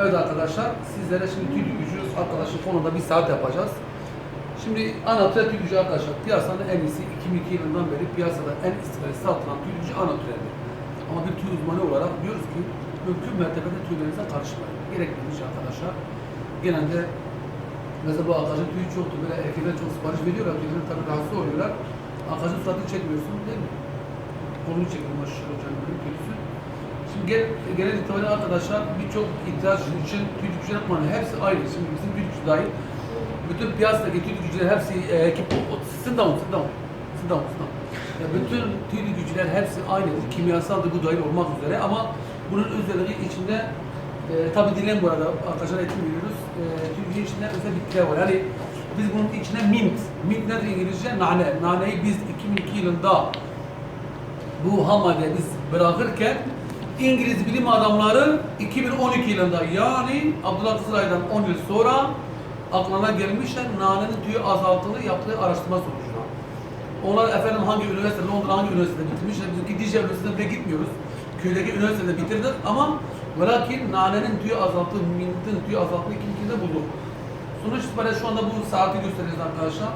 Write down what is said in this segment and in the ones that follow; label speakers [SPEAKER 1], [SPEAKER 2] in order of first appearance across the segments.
[SPEAKER 1] Evet arkadaşlar, sizlere şimdi tüy gücü arkadaşın konuda bir saat yapacağız. Şimdi anatüre tüy gücü arkadaşlar piyasanın en iyisi 2002 yılından beri piyasada en istifade satılan tüy gücü anatüredir. Ama bir tüy uzmanı olarak diyoruz ki mümkün mertebede tüylerinize karışmayın. Gerekmemiş arkadaşlar. Genelde mesela bu arkadaşın tüyü çoktu böyle erkekler çok sipariş veriyorlar tüylerin tabii rahatsız oluyorlar. Arkadaşın suratını çekmiyorsun değil mi? Kolunu çekiyor maşallah hocam böyle tüysü. Genel itibariyle arkadaşlar birçok ihtiyaç için tüy gücüler kullanıyor. Hepsi aynı. Şimdi bizim tüy gücü dahil. Bütün piyasadaki tüy gücüler hepsi e, ekip, sit down, sit down, sit down, sit down. Ya bütün tüy gücüler hepsi aynıdır. Kimyasal da bu dahil olmak üzere ama bunun özelliği içinde e, tabi dilen bu arada arkadaşlar eğitim veriyoruz. E, tüy gücü içinde özel bitkiler var. Yani biz bunun içine mint, mint nedir İngilizce? Nane. Naneyi biz 2002 yılında bu ham maddeyi biz bırakırken İngiliz bilim adamları 2012 yılında yani Abdullah Kızılay'dan 10 yıl sonra aklına gelmişler nanenin tüyü azaltılır yaptığı araştırma sonucunda. Onlar efendim hangi üniversite, Londra hangi üniversitede bitirmişler, bizimki Dicle Üniversitesi'nde bile gitmiyoruz. Köydeki üniversitede bitirdik ama lakin nanenin tüyü azalttığı, mintin tüyü azalttığı 2002'de bulduk. Sonuç itibariyle şu anda bu saati göstereceğiz arkadaşlar.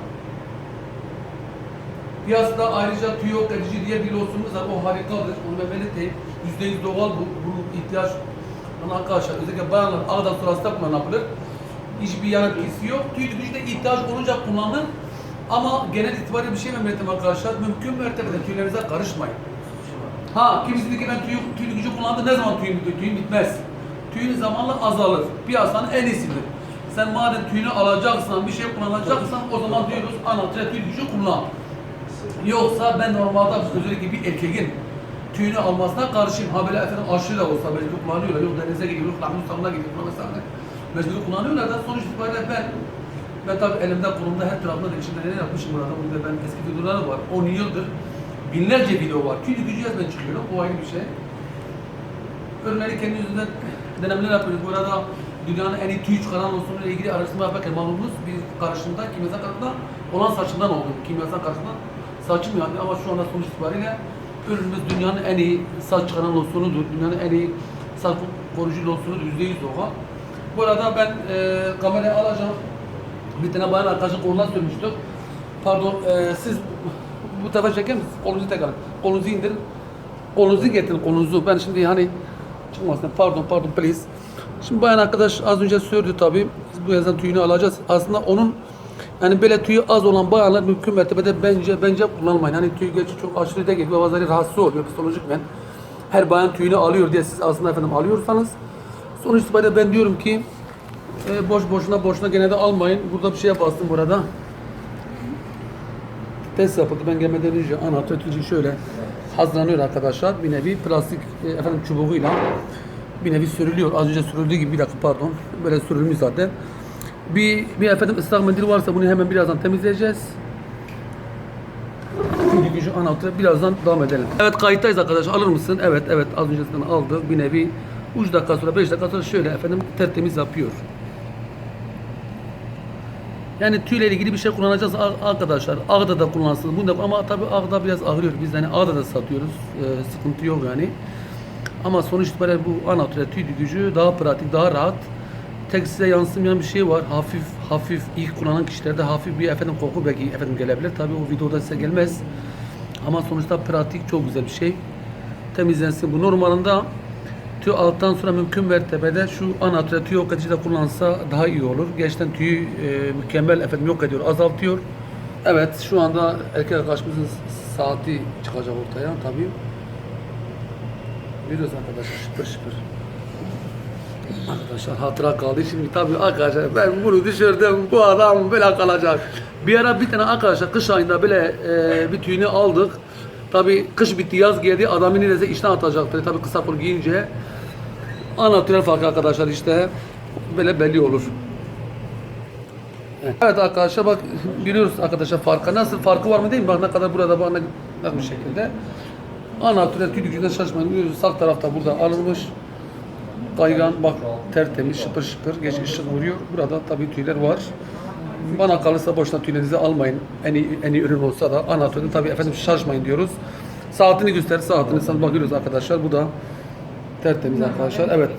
[SPEAKER 1] Piyasada ayrıca tüy yok edici diye bir losyonumuz var. O harikadır. Onu ben belirteyim. %100 doğal bu. Bunun ihtiyaç bana arkadaşlar özellikle bayanlar ağdan sonrasında kullanılabilir. Hiçbir yan etkisi yok. Tüy gücüne ihtiyaç olunca kullanın. Ama genel itibariyle bir şey memleketim arkadaşlar. Mümkün mertebede tüylerinize karışmayın. Ha kimisi dedi ki ben tüy, tüy gücü kullandım. Ne zaman tüyüm bitiyor? Tüyüm bitmez. Tüyün zamanla azalır. Piyasanın en iyisidir. Sen madem tüyünü alacaksan, bir şey kullanacaksan o zaman diyoruz anatre tüy gücü kullan. Yoksa ben normalde özellikle bir erkeğin tüyünü almasına karşıyım. Ha böyle efendim aşırı da olsa mecbur kullanıyorlar. Yok denize gidiyor, yok lahmut salına gidiyor. Falan mesela mecbur kullanıyorlar da sonuç itibariyle ben ben tabi elimde kolumda her tarafında da içinde neler yapmışım burada. Burada ben eski videoları var. 10 yıldır binlerce video var. Tüylü gücü yazmaya çıkıyorum. O ayrı bir şey. Ürünleri kendi yüzünden denemeler yapıyoruz. Burada dünyanın en iyi tüy çıkaran losyonuyla ilgili araştırma yaparken malumunuz bir karışımda kimyasal karışımda olan saçından oldu. Kimyasal karışımdan saçım yani ama şu anda sonuç itibariyle ürünümüz dünyanın en iyi saç çıkaran losyonudur. Dünyanın en iyi saç koruyucu losyonudur. Yüzde yüz doğal. Bu arada ben e, kamerayı alacağım. Bir tane bayan arkadaşın koluna sürmüştük. Pardon, e, siz bu tarafa çeker misiniz? Kolunuzu tekrar. Kolunuzu indirin. Kolunuzu getirin, kolunuzu. Ben şimdi hani çıkmasın. Pardon, pardon please. Şimdi bayan arkadaş az önce söyledi tabii. Biz bu yazan tüyünü alacağız. Aslında onun yani böyle tüyü az olan bayanlar mümkün mertebede bence bence kullanmayın. Hani tüy geçi çok aşırı da geliyor. Bazıları rahatsız oluyor psikolojik ben. Her bayan tüyünü alıyor diye siz aslında efendim alıyorsanız sonuç itibariyle ben diyorum ki e, boş boşuna boşuna gene de almayın. Burada bir şeye bastım burada. Test yapıldı. Ben gelmeden önce ana tötücü şöyle hazırlanıyor arkadaşlar. Bir nevi plastik e, efendim çubuğuyla bir nevi sürülüyor. Az önce sürüldüğü gibi bir dakika pardon. Böyle sürülmüş zaten. Bir, bir efendim ıslak mendil varsa bunu hemen birazdan temizleyeceğiz. Şimdi gücü anahtarı birazdan devam edelim. Evet kayıttayız arkadaşlar. Alır mısın? Evet evet az öncesinden aldı. Bir nevi 3 dakika sonra 5 dakika sonra şöyle efendim tertemiz yapıyor. Yani tüyle ilgili bir şey kullanacağız arkadaşlar. Ağda da kullansın. Bunda ama tabii ağda biraz ağrıyor. Biz hani ağda da satıyoruz. Ee, sıkıntı yok yani. Ama sonuç itibariyle bu anatüre tüy gücü daha pratik, daha rahat. Tek size yansımayan bir şey var. Hafif hafif ilk kullanan kişilerde hafif bir efendim koku belki efendim gelebilir. Tabii o videoda size gelmez. Ama sonuçta pratik çok güzel bir şey. Temizlensin. Bu normalinde tüy alttan sonra mümkün mertebede şu anatüre tüy yok edici de kullansa daha iyi olur. Gerçekten tüyü e, mükemmel efendim yok ediyor, azaltıyor. Evet şu anda erkek arkadaşımızın saati çıkacak ortaya tabii. Biliyoruz arkadaşlar şıpır şıpır. Arkadaşlar hatıra kaldı. Şimdi tabii arkadaşlar ben bunu düşürdüm. Bu adam böyle kalacak. Bir ara bir tane arkadaşlar kış ayında böyle e, bir tüyünü aldık. Tabii kış bitti yaz geldi. Adamı neredeyse işten atacaktı. Tabii kısa kol giyince. Anatürel farkı arkadaşlar işte böyle belli olur. Evet arkadaşlar bak biliyoruz arkadaşlar farkı. Nasıl farkı var mı değil mi? Bak ne kadar burada bak ne, ne bir şekilde. Anatürel tüy gücünden şaşmayın. Sağ tarafta burada alınmış. Kaygan bak tertemiz şıpır şıpır geç ışık vuruyor. Burada tabii tüyler var. Bana kalırsa boşuna tüylerinizi almayın. En iyi, en iyi ürün olsa da anatölde tabii efendim şaşmayın diyoruz. Saatini göster saatini sana bakıyoruz arkadaşlar. Bu da tertemiz arkadaşlar. Evet.